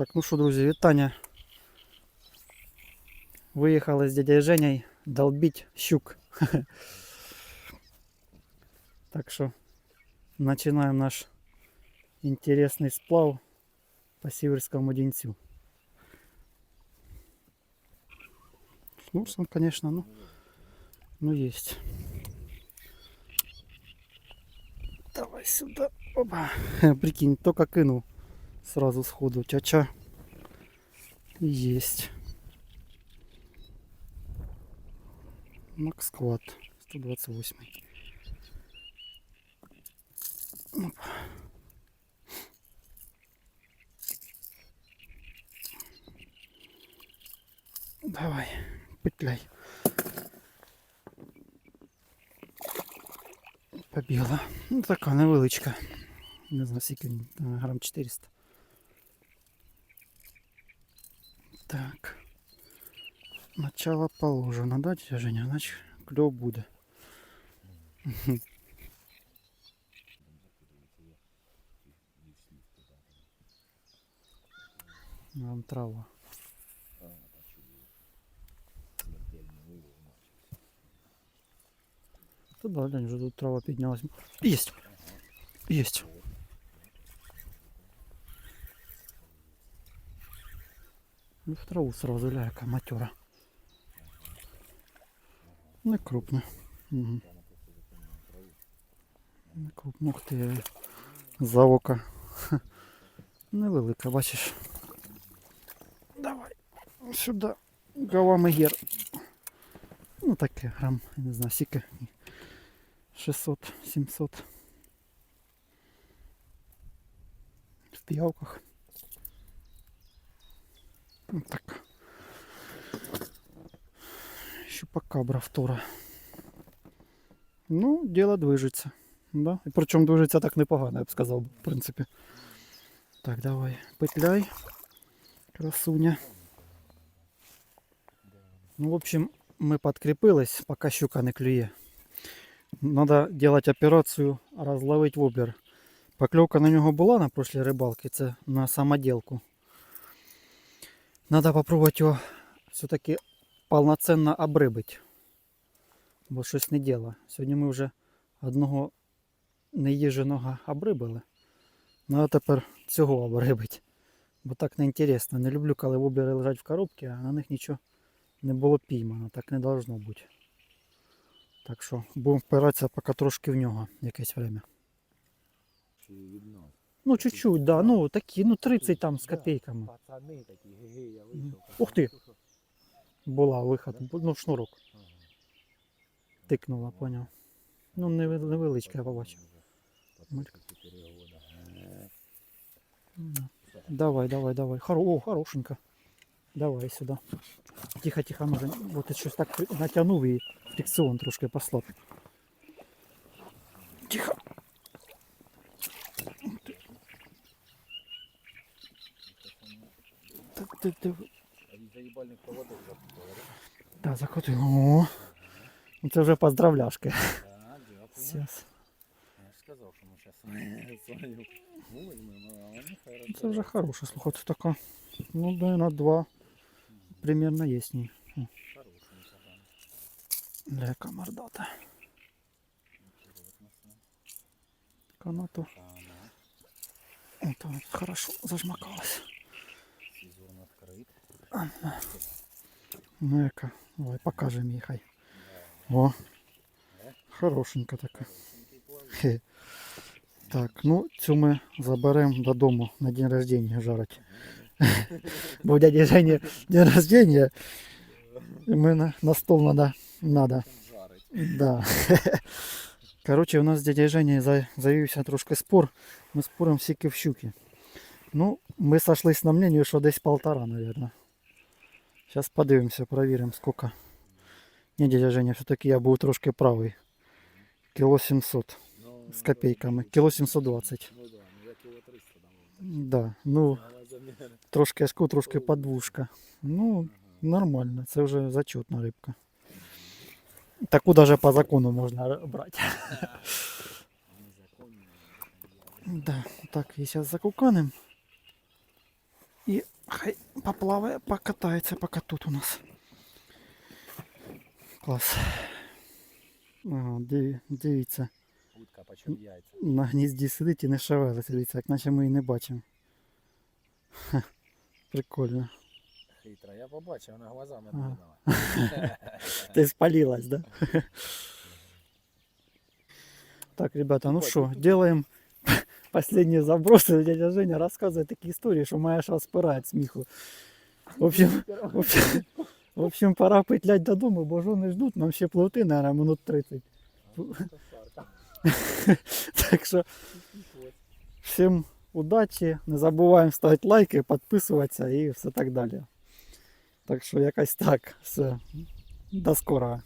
Так, ну що, друзі, вітання. Виїхали з дядей Женей долбить щук. Так що починаємо наш интересный сплав по Сіверському Дінцю. С Нурсом, конечно, ну, ну есть. Давай сюда. Опа. Прикинь, только кинул сразу сходу. Чача. Есть. Макс Квад 128. Опа. Давай, петляй. Побігла. Ну така невеличка. Не знаю, скільки він, е, грам 400. Так. Начало положено, да, тетя Женя? Значит, клев буде. Нам трава. Та да, глянь, вже тут трава піднялась. Есть! Есть! Ну, в траву сразу ляка матера. Не крупно. Угу. Не крупно. Ух ти. За око. Ха. Невелика, бачиш. Давай. Сюди. Голами гір. Ну таке грам, я не знаю, скільки. 600-700. В піявках. Ну так. Щупакабра втора. Ну, дело движется. Да? І причому движеться так непогано, я б сказав, в принципі. Так, давай, петляй. Красуня. Ну, в общем, мы подкрепились, пока щука не клює. Надо делать операцию разловить вобер. Поклевка на нього була на прошлій рибалці, це на самоделку. Надо попробовать його все-таки повноценно обрибити. Бо щось не діло. Сьогодні ми вже одного неїженого обрибили. Надо тепер цього обрибити. Бо так не інтересно. Не люблю, коли вобери лежать в коробці, а на них нічого не було піймано. Так не должно бути. Так що будемо впиратися поки трошки в нього якесь время. Чи від нас? Ну, чуть-чуть, да. Ну, такі, ну 30 там з копійками. Пацани такі, ге-ге, я Мгм. вийшов. Ух ти! Була виход, ну шнурок тикнула, поняв. Ну, неве- невеличка, я побачив. Малька. Да. Давай, давай, давай. Хоро... О, хорошенько. Давай сюди. Тихо, тихо, може. Вот ти щось так натягнув і фрикціон трошки послаб. Ти, ти, ти, А від заїбальних поводок запутали, Да, закрутив. О, ну це вже поздравляшки. так? Так, дякую. Сейчас. Я ж сказав, що ми зараз свою візьмемо, а вони хай Це вже хороше, слухай, це така. Ну, да, на два. Примерно є в ній. О, Хорошенька, Для яка мордата. Канату. Ага, О, там хорошо зажмакалась. сезон відкрит. Ну яка. Давай, покажем їй хай. О. Хорошенька така. Хе. Так, ну цю ми заберемо додому на день рождения жарить. Бо у дяді Жені день рождения. І ми на, на стол надо. надо. Жарить. Да. Короче, у нас з дядей Женей за- завівся трошки спор. Ми споримо всіки в щуки. Ну, ми сошлись на мнению, що десь полтора, наверное. Сейчас подивимося, проверим, сколько. Ні, дядя Женя, все-таки я був трошки правий. Кіло 700 Ну, з копійками. Кіло 720. Ну да, ну я кіло 300 дам. Да, ну, Але за мене. трошки ашку, трошки подвушка. Ну, нормально, це вже зачетна рибка. Таку даже по закону можна брати. Незаконно. Да, так, і зараз закуканим. І хай поплаває, покатається, поки тут у нас. Клас. Ага, диві- дивіться, Утка почем яйця. на гнізді сидить і не шевелиться, дивіться, як наче ми її не бачимо. Ха, Прикольно. Хитра. Я побачив, вона глазами Ага. дивила. Ты спалилась, да? Так, ребята, ну Ой, что, тут- делаем последние забросы. Дядя Женя рассказывает такие истории, что моя аж распирает смеху. В общем, в общем, в общем, пора петлять до дому, бо жены ждут, нам ще плоти, наверное, минут 30. Так що всім удачі, не забуваємо ставити лайки, підписуватися і все так далі. Так що якось так. Все. До скорого.